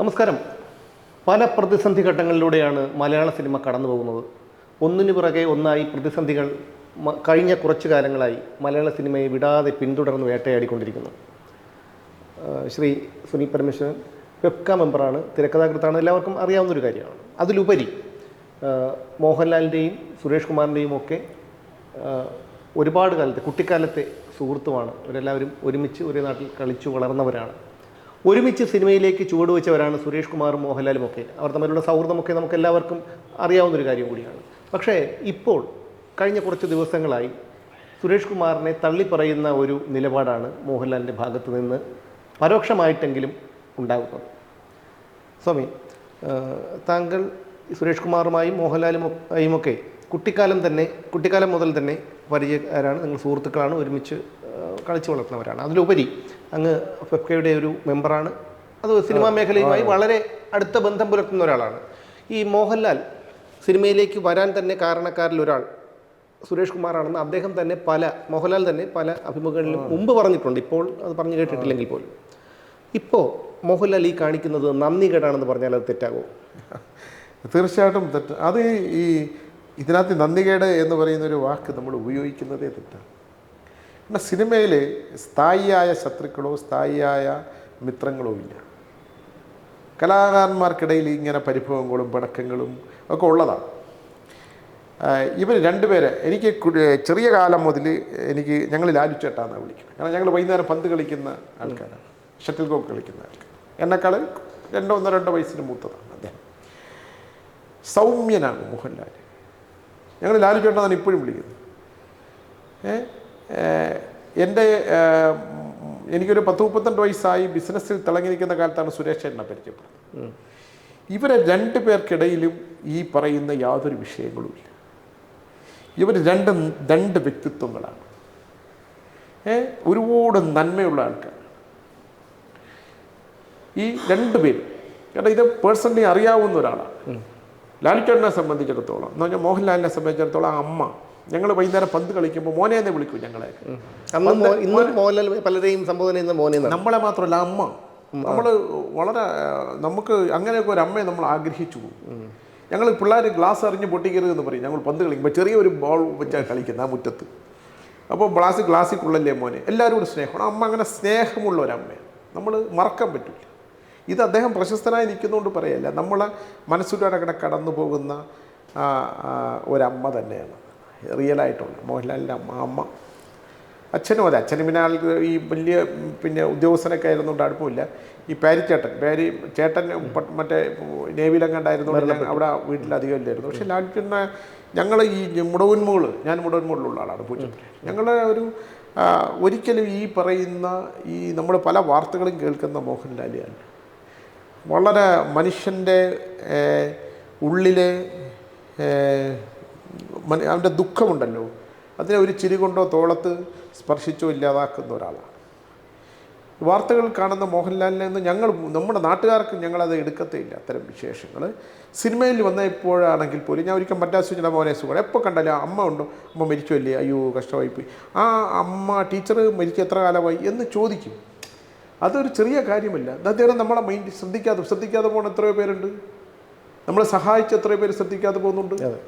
നമസ്കാരം. പല പ്രതിസന്ധി ഘട്ടങ്ങളിലൂടെയാണ് മലയാള സിനിമ കടന്നു പോകുന്നത്. ഒന്നിനു പിറകെ ഒന്നായി പ്രതിസന്ധികൾ കഴിഞ്ഞ കുറച്ചു കാലങ്ങളായി മലയാള സിനിമയെ വിടാതെ പിന്തുടർന്ന് വേട്ടയാടിക്കൊണ്ടിരിക്കുന്നു. ശ്രീ സുനി പരമേശ്വരൻ വെബ്ക മെമ്പറാണ് തിരക്കഥാകൃത്താണ് എല്ലാവർക്കും അറിയാവുന്ന ഒരു കാര്യമാണ്. അതിലുപരി മോഹൻലാലിന്റെയും സുരേഷ് കുമാറിന്റെയും ഒക്കെ ഒരുപാട് കാലത്തെ കുട്ടിക്കാലത്തെ സുഹൃത്തുമാണ്. ഇവരെല്ലാവരും ഒരുമിച്ച് ഒരേ നാട്ടിൽ കളിച്ചു വളർന്നവരാണ്. ഒരുമിച്ച് സിനിമയിലേക്ക് ചുവടുവെച്ചവരാണ് സുരേഷ് കുമാറും മോഹൻലാലും ഒക്കെ. അവർ തമ്മിലുള്ള സൗഹൃദമൊക്കെ നമുക്ക് എല്ലാവർക്കും അറിയാവുന്നൊരു കാര്യം കൂടിയാണ്. പക്ഷേ ഇപ്പോൾ കഴിഞ്ഞ കുറച്ച് ദിവസങ്ങളായി സുരേഷ് കുമാറിനെ തള്ളിപ്പറയുന്ന ഒരു നിലപാടാണ് മോഹൻലാലിന്റെ ഭാഗത്ത് നിന്ന് പരോക്ഷമായിട്ടെങ്കിലും ഉണ്ടാകുന്നത് സ്വാമി താങ്കൾ സുരേഷ് കുമാറുമായും മോഹൻലാലുമായും ഒക്കെ കുട്ടിക്കാലം തന്നെ കുട്ടിക്കാലം മുതൽ തന്നെ പരിചയക്കാരാണ് നിങ്ങൾ സുഹൃത്തുക്കളാണ് ഒരുമിച്ച് കളിച്ചു വളർത്തുന്നവരാണ്. അതിലുപരി അങ്ങ് ഫെഫ്കയുടെ ഒരു മെമ്പറാണ്. അത് സിനിമാ മേഖലയുമായി വളരെ അടുത്ത ബന്ധം പുലർത്തുന്ന ഒരാളാണ്. ഈ മോഹൻലാൽ സിനിമയിലേക്ക് വരാൻ തന്നെ കാരണക്കാരിൽ ഒരാൾ സുരേഷ് കുമാറാണെന്ന് അദ്ദേഹം തന്നെ പല മോഹൻലാൽ തന്നെ പല അഭിമുഖങ്ങളിലും മുമ്പ് പറഞ്ഞിട്ടുണ്ട്. ഇപ്പോൾ അത് പറഞ്ഞു കേട്ടിട്ടില്ലെങ്കിൽ പോലും. ഇപ്പോൾ മോഹൻലാൽ ഈ കാണിക്കുന്നത് നന്ദി കേടാണെന്ന് പറഞ്ഞാൽ അത് തെറ്റാകുമോ തീർച്ചയായിട്ടും തെറ്റ്. അത് ഈ- ഈ ഇതിനകത്ത് നന്ദികേട് എന്ന് പറയുന്ന ഒരു വാക്ക് നമ്മൾ ഉപയോഗിക്കുന്നതേ തെറ്റാണ്. കാരണം സിനിമയിൽ സ്ഥായിയായ ശത്രുക്കളോ സ്ഥായിയായ മിത്രങ്ങളോ ഇല്ല. കലാകാരന്മാർക്കിടയിൽ ഇങ്ങനെ പരിഭവങ്ങളും പിണക്കങ്ങളും ഒക്കെ ഉള്ളതാണ്. ഇവർ രണ്ടുപേരെ എനിക്ക് ചെറിയ കാലം മുതൽ എനിക്ക് ഞങ്ങൾ ലാലു ചേട്ടാന്ന് വിളിക്കുന്നത്. കാരണം ഞങ്ങൾ വൈകുന്നേരം പന്ത് കളിക്കുന്ന ആൾക്കാരാണ്. ഷട്ടിൽ കോക്ക് കളിക്കുന്ന ആൾക്കാർ എന്നെക്കാൾ രണ്ടോ ഒന്നോ രണ്ടോ വയസ്സിന് മൂത്തതാണ് അദ്ദേഹം. സൗമ്യനാണ് മോഹൻലാൽ ഞങ്ങൾ ലാലു ചേട്ടനാണ് ഇപ്പോഴും വിളിക്കുന്നത്. ഏ? എന്റെ എനിക്കൊരു പത്ത് മുപ്പത്തിരണ്ട് വയസ്സായി ബിസിനസ്സിൽ തിളങ്ങിയിരിക്കുന്ന കാലത്താണ് സുരേഷ് എന്നെ പരിചയപ്പെടുന്നത്. ഇവരെ രണ്ട് പേർക്കിടയിലും ഈ പറയുന്ന യാതൊരു വിഷയങ്ങളുമില്ല ഇവർ രണ്ട് രണ്ട് വ്യക്തിത്വങ്ങളാണ്. ഒരുപാട് നന്മയുള്ള ആൾക്കാർ. ഈ രണ്ട് പേര് കാരണം ഇത് പേഴ്സണലി അറിയാവുന്ന ഒരാളാണ്. ലാലിച്ചേട്ടനെ സംബന്ധിച്ചിടത്തോളം എന്ന് പറഞ്ഞാൽ മോഹൻലാലിനെ സംബന്ധിച്ചിടത്തോളം അമ്മ ഞങ്ങൾ വൈകുന്നേരം പന്ത് കളിക്കുമ്പോൾ മോനെ എന്ന് വിളിക്കും ഞങ്ങളെ. ഇന്നും പലരെയും സംബോധന ചെയ്യുന്ന മോനെ നമ്മളെ മാത്രമല്ല അമ്മ. നമ്മൾ വളരെ നമുക്ക് അങ്ങനെയൊക്കെ ഒരു അമ്മയെ നമ്മൾ ആഗ്രഹിച്ചു ഞങ്ങൾ പിള്ളേർ ഗ്ലാസ് എറിഞ്ഞ് പൊട്ടിക്കരുത് എന്ന് പറയും. ഞങ്ങൾ പന്ത് കളിക്കുമ്പോൾ ചെറിയൊരു ബോൾ വെച്ചാൽ കളിക്കുന്നത് ആ മുറ്റത്ത്. അപ്പോൾ ഗ്ലാസ് ഗ്ലാസ്സിൽ കൊള്ളല്ലേ മോനെ എല്ലാവരോടും സ്നേഹമാണ് അമ്മ അങ്ങനെ സ്നേഹമുള്ള ഒരു അമ്മയാണ്. നമ്മൾ മറക്കാൻ പറ്റില്ല ഇത് അദ്ദേഹം പ്രശസ്തനായി നിൽക്കുന്നതുകൊണ്ട് പറയല്ല. നമ്മളെ മനസ്സിലൂടെ അങ്ങനെ കടന്നു പോകുന്ന ഒരമ്മ തന്നെയാണ്. റിയലായിട്ടുള്ള മോഹൻലാലിന്റെ അമ്മ അമ്മ. അച്ഛനും അതെ അച്ഛനും പിന്നെ ആൾക്ക് ഈ വലിയ പിന്നെ ഉദ്യോഗസ്ഥനൊക്കെ ആയിരുന്നുകൊണ്ട് അടുപ്പമില്ല. ഈ പാരിച്ചേട്ടൻ പാരി ചേട്ടൻ മറ്റേ നേവിയിലെങ്ങാണ്ടായിരുന്നു അവിടെ വീട്ടിലധികം ഇല്ലായിരുന്നു. പക്ഷേ ലാലിച്ചേട്ടനെ ഞങ്ങൾ ഈ മുടവന്മുകൾ ഞാൻ മുടവന്മുകളിലുള്ള ആളാണ് പൂജ ഞങ്ങൾ ഒരു ഒരിക്കലും ഈ പറയുന്ന ഈ നമ്മൾ പല വാർത്തകളും കേൾക്കുന്ന മോഹൻലാലിയാണ്. വളരെ മനുഷ്യന്റെ ഉള്ളിലെ അവന്റെ ദുഃഖമുണ്ടല്ലോ. അതിനെ ഒരു ചിരി കൊണ്ടോ തോളത്ത് സ്പർശിച്ചോ ഇല്ലാതാക്കുന്ന ഒരാളാണ്. വാർത്തകൾ കാണുന്ന മോഹൻലാലിനെ നിന്ന് ഞങ്ങൾ നമ്മുടെ നാട്ടുകാർക്ക് ഞങ്ങളത് എടുക്കത്തേയില്ല. അത്തരം വിശേഷങ്ങൾ സിനിമയിൽ വന്ന വന്നപ്പോഴാണെങ്കിൽ പോലും ഞാൻ ഒരിക്കൽ സൂചന മോനെ സുഖം. എപ്പോൾ കണ്ടാലും അമ്മ ഉണ്ടോ? അമ്മ മരിച്ചു അല്ലേ അയ്യോ കഷ്ടമായി പോയി ആ അമ്മ ടീച്ചർ മരിച്ച എത്ര കാലമായി എന്ന് ചോദിക്കും. അതൊരു ചെറിയ കാര്യമല്ല. അദ്ദേഹം നമ്മളെ മൈൻഡ് ശ്രദ്ധിക്കാതെ ശ്രദ്ധിക്കാതെ പോകുന്ന എത്രയോ പേരുണ്ട്. നമ്മളെ സഹായിച്ച് എത്രയോ പേര് ശ്രദ്ധിക്കാതെ പോകുന്നുണ്ട്.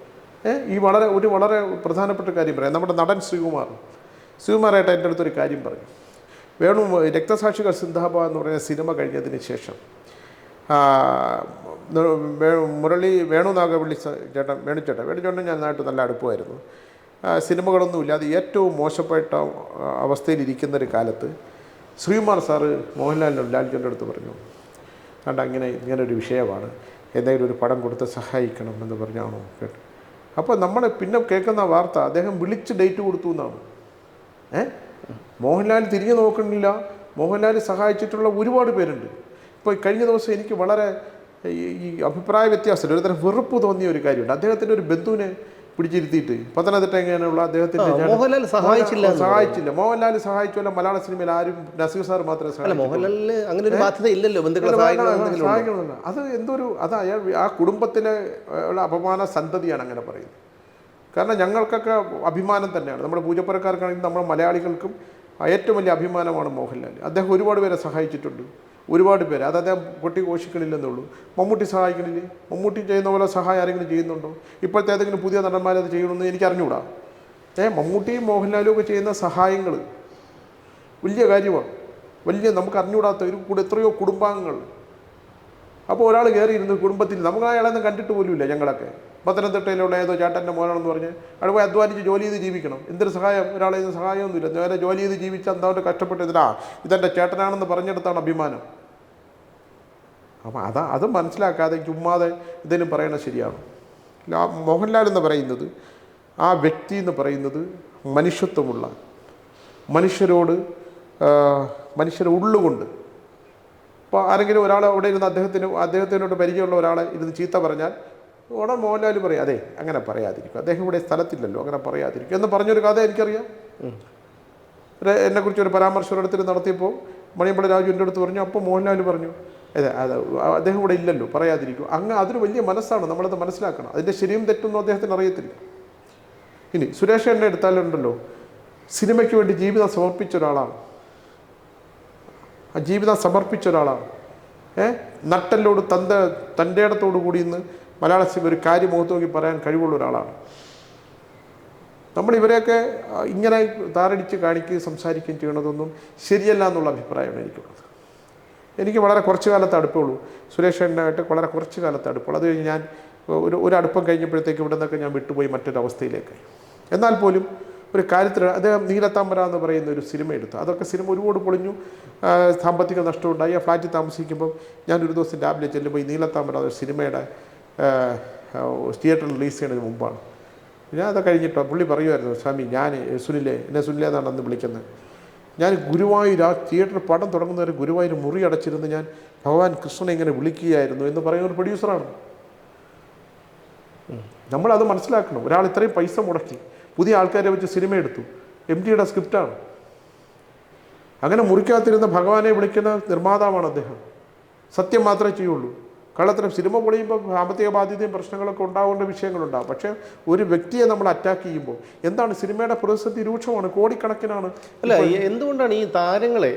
ഈ വളരെ ഒരു വളരെ പ്രധാനപ്പെട്ട കാര്യം പറയാം. നമ്മുടെ നടൻ ശ്രീകുമാർ. ശ്രീകുമാറായിട്ട് എന്റെ അടുത്തൊരു കാര്യം പറഞ്ഞു. വേണു രക്തസാക്ഷികൾ സിന്ധാബ എന്ന് പറയുന്ന സിനിമ കഴിഞ്ഞതിന് ശേഷം മുരളി വേണു നാഗവള്ളി വേണു ചേട്ടൻ വേണുചേട്ടൻ ഞാൻ നാട്ട് നല്ല അടുപ്പമായിരുന്നു. സിനിമകളൊന്നുമില്ല സിനിമകളൊന്നും ഇല്ലാതെ ഏറ്റവും മോശപ്പെട്ട അവസ്ഥയിലിരിക്കുന്നൊരു കാലത്ത് ശ്രീകുമാർ സാറ് മോഹൻലാലിനും ലാൽജിന്റെ അടുത്ത് പറഞ്ഞു കണ്ട അങ്ങനെ ഇങ്ങനെ ഒരു വിഷയമാണ്. എന്തെങ്കിലും ഒരു പടം കൊടുത്ത് സഹായിക്കണം എന്ന് പറഞ്ഞാണോ കേട്ടു അപ്പോൾ നമ്മൾ പിന്നെ കേൾക്കുന്ന വാർത്ത അദ്ദേഹം വിളിച്ച് ഡേറ്റ് കൊടുത്തു എന്നാണ്. ഏ? മോഹൻലാൽ തിരിഞ്ഞു നോക്കുന്നില്ല മോഹൻലാൽ സഹായിച്ചിട്ടുള്ള ഒരുപാട് പേരുണ്ട്. ഇപ്പോൾ കഴിഞ്ഞ ദിവസം എനിക്ക് വളരെ ഈ അഭിപ്രായ വ്യത്യാസമില്ല ഒരുതരം വെറുപ്പ് തോന്നിയ ഒരു കാര്യമുണ്ട്. അദ്ദേഹത്തിന്റെ ഒരു ബന്ധുവിനെ പിടിച്ചിരുത്തിയിട്ട്. പത്തനംതിട്ട എങ്ങനെയുള്ള അദ്ദേഹത്തിന്റെ മോഹൻലാൽ സഹായിച്ചില്ല സഹായിച്ചില്ല. മോഹൻലാൽ സഹായിച്ചല്ല മലയാള സിനിമയിൽ ആരും നസീർ സാർ മാത്രമേ സഹായിച്ചു മോഹൻലാലിന് അങ്ങനെ ഒരു ബാധ്യത ഇല്ലല്ലോ? സഹായിക്കണമെന്നില്ല. അത് എന്തൊരു അത് അയാൾ ആ കുടുംബത്തിലെ ഉള്ള അപമാന സന്തതിയാണ് അങ്ങനെ പറയുന്നത്. കാരണം ഞങ്ങൾക്കൊക്കെ അഭിമാനം തന്നെയാണ്. നമ്മുടെ പൂജപ്പുരക്കാർക്കാണെങ്കിൽ നമ്മുടെ മലയാളികൾക്കും ഏറ്റവും വലിയ അഭിമാനമാണ് മോഹൻലാൽ അദ്ദേഹം ഒരുപാട് പേരെ സഹായിച്ചിട്ടുണ്ട്. ഒരുപാട് പേര്. അത് അദ്ദേഹം പൊട്ടി ഘോഷിക്കണില്ലെന്നുള്ളൂ. മമ്മൂട്ടി സഹായിക്കണില്ലേ? മമ്മൂട്ടി ചെയ്യുന്ന പോലെ സഹായം ആരെങ്കിലും ചെയ്യുന്നുണ്ടോ? ഇപ്പോഴത്തെ ഏതെങ്കിലും പുതിയ നടന്മാരത് ചെയ്യണമെന്ന് എനിക്ക് അറിഞ്ഞുകൂടാ. ഏ മമ്മൂട്ടിയും മോഹൻലാലും ഒക്കെ ചെയ്യുന്ന സഹായങ്ങൾ വലിയ കാര്യമാണ്. വലിയ നമുക്ക് അറിഞ്ഞുകൂടാത്ത ഒരു കൂടെ എത്രയോ കുടുംബാംഗങ്ങൾ. അപ്പോൾ ഒരാൾ കയറിയിരുന്നു കുടുംബത്തിൽ നമുക്ക് അയാളെന്ന് കണ്ടിട്ട് പോലുമില്ല ഞങ്ങളൊക്കെ. പത്തനംതിട്ടയിലുള്ള ഏതോ ചേട്ടന്റെ മോനാണെന്ന് പറഞ്ഞ് അവിടെ പോയി അധ്വാനിച്ച് ജോലി ചെയ്ത് ജീവിക്കണം. എന്തൊരു സഹായം? ഒരാളെ ഇതിന് സഹായമൊന്നുമില്ല. നേരെ ജോലി ചെയ്ത് ജീവിച്ച് എന്താണ്ട് കഷ്ടപ്പെട്ട് ഇതിനാ ഇതെന്റെ ചേട്ടനാണെന്ന് പറഞ്ഞെടുത്താണ് അഭിമാനം. അപ്പം അതാ അത് മനസ്സിലാക്കാതെ ചുമ്മാതെ ഇതിലും പറയണത് ശരിയാണ്? മോഹൻലാൽ എന്ന് പറയുന്നത് ആ വ്യക്തി എന്ന് പറയുന്നത് മനുഷ്യത്വമുള്ള മനുഷ്യരോട് മനുഷ്യരെ ഉള്ളുകൊണ്ട്. ഇപ്പോൾ ആരെങ്കിലും ഒരാൾ അവിടെ ഇരുന്ന് അദ്ദേഹത്തിന് അദ്ദേഹത്തിനോട് പരിചയമുള്ള ഒരാളെ ഇരുന്ന് ചീത്ത പറഞ്ഞാൽ ഉടൻ മോഹൻലാൽ പറയും അതെ അങ്ങനെ പറയാതിരിക്കും. അദ്ദേഹം ഇവിടെ സ്ഥലത്തില്ലല്ലോ അങ്ങനെ പറയാതിരിക്കും. എന്ന് പറഞ്ഞൊരു കഥ എനിക്കറിയാം. എന്നെക്കുറിച്ച് ഒരു പരാമർശം ഒരിടത്തിൽ നടത്തിയപ്പോൾ മണിയമ്പള രാജു എന്റെ അടുത്ത് പറഞ്ഞു അപ്പോൾ മോഹൻലാൽ പറഞ്ഞു അതെ അത് അദ്ദേഹം ഇവിടെ ഇല്ലല്ലോ പറയാതിരിക്കും. അങ്ങ് അതൊരു വലിയ മനസ്സാണ് നമ്മളത് മനസ്സിലാക്കണം. അതിന്റെ ശരിയും തെറ്റൊന്നും അദ്ദേഹത്തിന് അറിയത്തില്ല. ഇനി സുരേഷ് എന്നെ എടുത്താലുണ്ടല്ലോ സിനിമയ്ക്ക് വേണ്ടി ജീവിതം സമർപ്പിച്ച ഒരാളാണ്. ആ ജീവിതം സമർപ്പിച്ച ഒരാളാണ്. ഏഹ് നട്ടല്ലോട് തന്ത തന്റെ ഇടത്തോടു കൂടി ഇന്ന് മലയാള സിനിമ ഒരു കാര്യം മുഖത്ത് നോക്കി പറയാൻ കഴിവുള്ള ഒരാളാണ്. നമ്മൾ ഇവരെയൊക്കെ ഇങ്ങനെ താരടിച്ച് കാണിക്കുകയും സംസാരിക്കുകയും ചെയ്യണതൊന്നും ശരിയല്ല എന്നുള്ള അഭിപ്രായമാണ് എനിക്കുള്ളത്. എനിക്ക് വളരെ കുറച്ച് കാലത്ത് അടുപ്പുള്ളൂ. സുരേഷ് ഏട്ടനായിട്ട് വളരെ കുറച്ച് കാലത്ത് അടുപ്പുള്ളൂ. അത് കഴിഞ്ഞ് ഞാൻ ഒരു ഒരു അടുപ്പം കഴിഞ്ഞപ്പോഴത്തേക്ക് ഇവിടെ നിന്നൊക്കെ ഞാൻ വിട്ടുപോയി മറ്റൊരു അവസ്ഥയിലേക്ക് എന്നാൽ പോലും ഒരു കാര്യത്തിൽ അദ്ദേഹം നീലത്താമ്പര എന്ന് പറയുന്ന ഒരു സിനിമ എടുത്തു. അതൊക്കെ സിനിമ ഒരുപാട് പൊളിഞ്ഞു. സാമ്പത്തിക നഷ്ടമുണ്ടായി. ആ ഫ്ലാറ്റിൽ താമസിക്കുമ്പോൾ ഞാൻ ഒരു ദിവസം രാവിലെ ചെല്ലുമ്പോൾ ഈ നീലത്താമ്പര സിനിമയുടെ തിയേറ്ററിൽ റിലീസ് ചെയ്യുന്നതിന് മുമ്പാണ്. ഞാൻ അത് കഴിഞ്ഞിട്ടോ പുള്ളി പറയുമായിരുന്നു സ്വാമി ഞാൻ സുനിലെ എന്നെ സുനിലെ എന്നാണ് അന്ന് വിളിക്കുന്നത്. ഞാൻ ഗുരുവായൂർ ആ തിയേറ്റർ പടം തുടങ്ങുന്നവരെ ഗുരുവായൂർ മുറി അടച്ചിരുന്ന് ഞാൻ ഭഗവാൻ കൃഷ്ണനെ ഇങ്ങനെ വിളിക്കുകയായിരുന്നു എന്ന് പറയുന്ന ഒരു പ്രൊഡ്യൂസറാണ് നമ്മളത് മനസ്സിലാക്കണം. ഒരാൾ ഇത്രയും പൈസ മുടക്കി പുതിയ ആൾക്കാരെ വെച്ച് സിനിമ എടുത്തു. എം ടിയുടെ സ്ക്രിപ്റ്റാണ് അങ്ങനെ മുറിക്കാത്തിരുന്ന ഭഗവാനെ വിളിക്കുന്ന നിർമ്മാതാവാണ് അദ്ദേഹം. സത്യം മാത്രമേ ചെയ്യുള്ളൂ. കള്ളത്തരം സിനിമ പൊളിയുമ്പോൾ സാമ്പത്തിക ബാധ്യതയും പ്രശ്നങ്ങളൊക്കെ ഉണ്ടാവേണ്ട വിഷയങ്ങളുണ്ടാകും പക്ഷേ ഒരു വ്യക്തിയെ നമ്മൾ അറ്റാക്ക് ചെയ്യുമ്പോൾ എന്താണ് സിനിമയുടെ പ്രതിസന്ധി രൂക്ഷമാണ് കോടിക്കണക്കിനാണ്? അല്ല എന്തുകൊണ്ടാണ് ഈ താരങ്ങളെ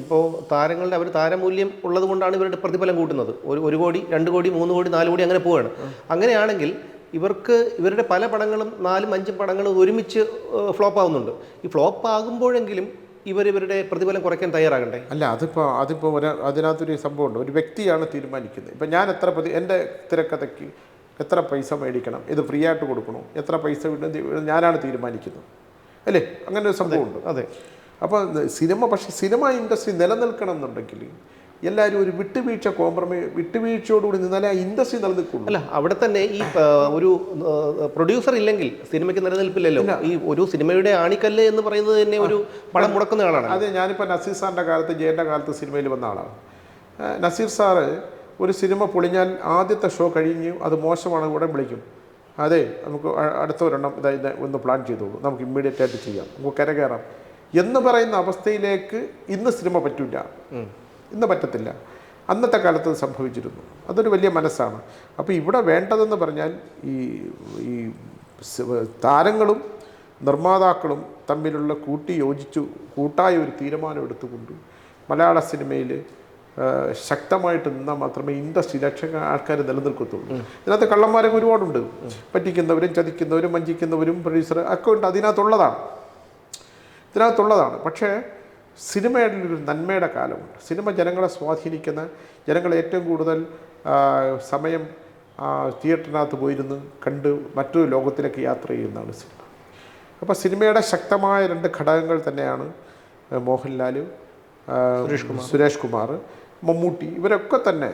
ഇപ്പോൾ താരങ്ങളുടെ അവർ താരമൂല്യം ഉള്ളത് കൊണ്ടാണ് ഇവരുടെ പ്രതിഫലം കൂട്ടുന്നത്. ഒരു ഒരു കോടി രണ്ട് കോടി മൂന്ന് കോടി നാല് കോടി അങ്ങനെ പോവുകയാണ് അങ്ങനെയാണെങ്കിൽ ഇവർക്ക് ഇവരുടെ പല പടങ്ങളും നാലും അഞ്ചും പടങ്ങളും ഒരുമിച്ച് ഫ്ലോപ്പ് ആവുന്നുണ്ട്. ഈ ഫ്ലോപ്പ് ആകുമ്പോഴെങ്കിലും ഇവർ ഇവരുടെ പ്രതിഫലം കുറയ്ക്കാൻ തയ്യാറാകണ്ടേ? അല്ല അതിപ്പോൾ അതിപ്പോൾ ഒരു അതിനകത്തൊരു സംഭവമുണ്ട്. ഒരു വ്യക്തിയാണ് തീരുമാനിക്കുന്നത്. ഇപ്പം ഞാൻ എത്ര പ്രതി എന്റെ തിരക്കഥയ്ക്ക് എത്ര പൈസ മേടിക്കണം? ഇത് ഫ്രീ ആയിട്ട് കൊടുക്കണോ? എത്ര പൈസ വിടണം ഞാനാണ് തീരുമാനിക്കുന്നത്. അല്ലേ? അങ്ങനെ ഒരു സംഭവമുണ്ട്. അതെ അപ്പോൾ സിനിമ പക്ഷേ സിനിമ ഇൻഡസ്ട്രി നിലനിൽക്കണം എന്നുണ്ടെങ്കിൽ എല്ലാവരും ഒരു വിട്ടുവീഴ്ച കോംപ്രമൈസ് വിട്ടുവീഴ്ചയോടുകൂടി നിന്നാലേ ആ ഇൻഡസ്ട്രി നിലനിൽക്കുള്ളൂ. അല്ല അവിടെ തന്നെ ഈ ഒരു പ്രൊഡ്യൂസർ ഇല്ലെങ്കിൽ സിനിമയ്ക്ക് നിലനിൽപ്പില്ലല്ലോ. ഈ ഒരു സിനിമയുടെ ആണിക്കല്ല് എന്ന് പറയുന്നത് തന്നെ ഒരു പണം മുടക്കുന്ന ആളാണ്. അതെ ഞാനിപ്പോൾ നസീർ സാറിന്റെ കാലത്ത് ജയന്റെ കാലത്ത് സിനിമയിൽ വന്ന ആളാണ്. നസീർ സാറ് ഒരു സിനിമ പൊളിഞ്ഞാൽ ആദ്യത്തെ ഷോ കഴിഞ്ഞു അത് മോശമാണ് ഉടൻ വിളിക്കും. അതെ നമുക്ക് അടുത്ത ഒരെണ്ണം ഇതായി ഒന്ന് പ്ലാൻ ചെയ്തോളൂ. നമുക്ക് ഇമ്മീഡിയറ്റ് ആയിട്ട് ചെയ്യാം. നമുക്ക് കരകയറാം. എന്ന് പറയുന്ന അവസ്ഥയിലേക്ക് ഇന്ന് സിനിമ പറ്റില്ല ഇന്ന് പറ്റത്തില്ല. അന്നത്തെ കാലത്ത് സംഭവിച്ചിരുന്നു. അതൊരു വലിയ മനസ്സാണ്. അപ്പോൾ ഇവിടെ വേണ്ടതെന്ന് പറഞ്ഞാൽ ഈ ഈ താരങ്ങളും നിർമ്മാതാക്കളും തമ്മിലുള്ള കൂട്ടി യോജിച്ചു കൂട്ടായ ഒരു തീരുമാനം എടുത്തുകൊണ്ട് മലയാള സിനിമയിൽ ശക്തമായിട്ട് നിന്നാൽ മാത്രമേ ഇൻഡസ്ട്രി ലക്ഷം ആൾക്കാർ നിലനിൽക്കത്തുള്ളൂ. ഇതിനകത്ത് കള്ളന്മാരൊക്കെ ഒരുപാടുണ്ട്. പറ്റിക്കുന്നവരും ചതിക്കുന്നവരും വഞ്ചിക്കുന്നവരും പ്രൊഡ്യൂസർ ഒക്കെ ഉണ്ട്. അതിനകത്തുള്ളതാണ്. ഇതിനകത്തുള്ളതാണ്. പക്ഷേ സിനിമയുടെ ഒരു നന്മയുടെ കാലമുണ്ട്. സിനിമ ജനങ്ങളെ സ്വാധീനിക്കുന്ന ജനങ്ങൾ ഏറ്റവും കൂടുതൽ സമയം തിയേറ്ററിനകത്ത് പോയിരുന്ന് കണ്ട് മറ്റൊരു ലോകത്തിലേക്ക് യാത്ര ചെയ്യുന്നതാണ് സിനിമ. അപ്പോൾ സിനിമയുടെ ശക്തമായ രണ്ട് ഘടകങ്ങൾ തന്നെയാണ് മോഹൻലാൽ മോഹൻലാൽ കുമാർ. സുരേഷ് കുമാർ മമ്മൂട്ടി. ഇവരൊക്കെ തന്നെ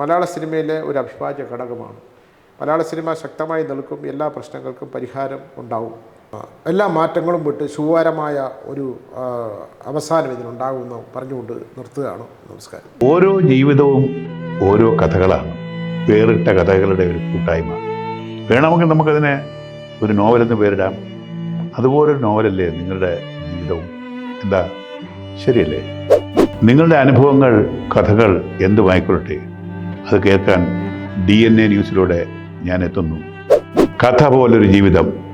മലയാള സിനിമയിലെ ഒരു അഭിഭാജ്യ ഘടകമാണ്. മലയാള സിനിമ ശക്തമായി നിൽക്കും എല്ലാ പ്രശ്നങ്ങൾക്കും പരിഹാരം ഉണ്ടാവും. എല്ലാ മാറ്റങ്ങളും വിട്ട് സുവാരമായ ഒരു അവസാനം ഇതിനുണ്ടാകുമെന്ന് പറഞ്ഞുകൊണ്ട് നിർത്തുകയാണ്. നമസ്കാരം. ഓരോ ജീവിതവും ഓരോ കഥകളാണ്. വേറിട്ട കഥകളുടെ ഒരു കൂട്ടായ്മ. വേണമെങ്കിൽ നമുക്കതിനെ ഒരു നോവലെന്ന് പേരിടാം. അതുപോലൊരു നോവലല്ലേ നിങ്ങളുടെ ജീവിതവും? എന്താ? ശരിയല്ലേ? നിങ്ങളുടെ അനുഭവങ്ങൾ കഥകൾ എന്തുമായിക്കൊള്ളട്ടെ അത് കേൾക്കാൻ ഡി എൻ എ ന്യൂസിലൂടെ ഞാൻ എത്തുന്നു. കഥ പോലൊരു ജീവിതം.